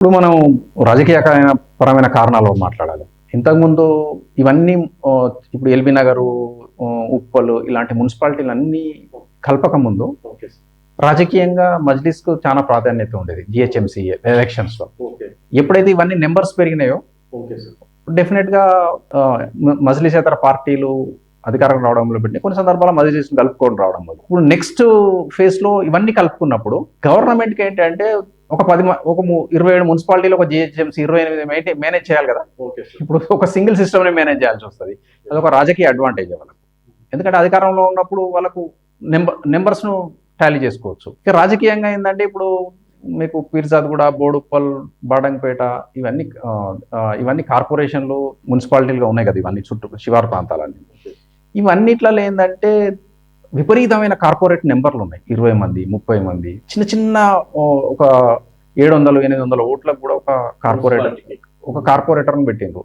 ఇప్పుడు మనం రాజకీయ కా- పరమైన కారణాలు మాట్లాడాలి. ఇంతకుముందు ఇవన్నీ ఇప్పుడు ఎల్బీ నగరు ఉప్పలు ఇలాంటి మున్సిపాలిటీలు అన్నీ కలపక ముందు రాజకీయంగా మజ్లిస్కు చాలా ప్రాధాన్యత ఉండేది జిహెచ్ఎంసీ ఎలక్షన్స్లో ఓకే. ఎప్పుడైతే ఇవన్నీ నెంబర్స్ పెరిగినాయో ఓకే సార్. డెఫినెట్గా ఆ, మ- మజ్లిసేతర పార్టీలు అధికారం రావడంలో పెట్టి కొన్ని సందర్భాల్లో మజ్లిస్ కలుపుకొని రావడం వల్ల. ఇప్పుడు నెక్స్ట్ ఫేజ్లో ఇవన్నీ కలుపుకున్నప్పుడు గవర్నమెంట్కి ఏంటంటే ఒక పది ఒక ఇరవై ఏడు మున్సిపాలిటీలో ఒక జిహెచ్ఎంసీ ఇరవై ఎనిమిది మేనేజ్ చేయాలి కదా? ఇప్పుడు ఒక సింగిల్ సిస్టమ్ని మేనేజ్ చేయాల్సి వస్తుంది. అది ఒక రాజకీయ అడ్వాంటేజ్ వాళ్ళకు. ఎందుకంటే అధికారంలో ఉన్నప్పుడు వాళ్ళకు నెంబర్ నెంబర్స్ను టాలీ చేసుకోవచ్చు. ఇక రాజకీయంగా ఏంటంటే ఇప్పుడు మీకు పీర్జాద్ కూడా బోడుప్పల్ బాడంపేట ఇవన్నీ ఇవన్నీ కార్పొరేషన్లు మున్సిపాలిటీలుగా ఉన్నాయి కదా ఇవన్నీ చుట్టూ శివారు ప్రాంతాలన్నీ. ఇవన్నిట్లలో ఏంటంటే విపరీతమైన కార్పొరేట్ నెంబర్లు ఉన్నాయి. ఇరవై మంది ముప్పై మంది చిన్న చిన్న ఒక ఏడు వందలు ఎనిమిది వందల ఓట్లకు కూడా ఒక కార్పొరేటర్ ఒక కార్పొరేటర్ని పెట్టిండ్రు.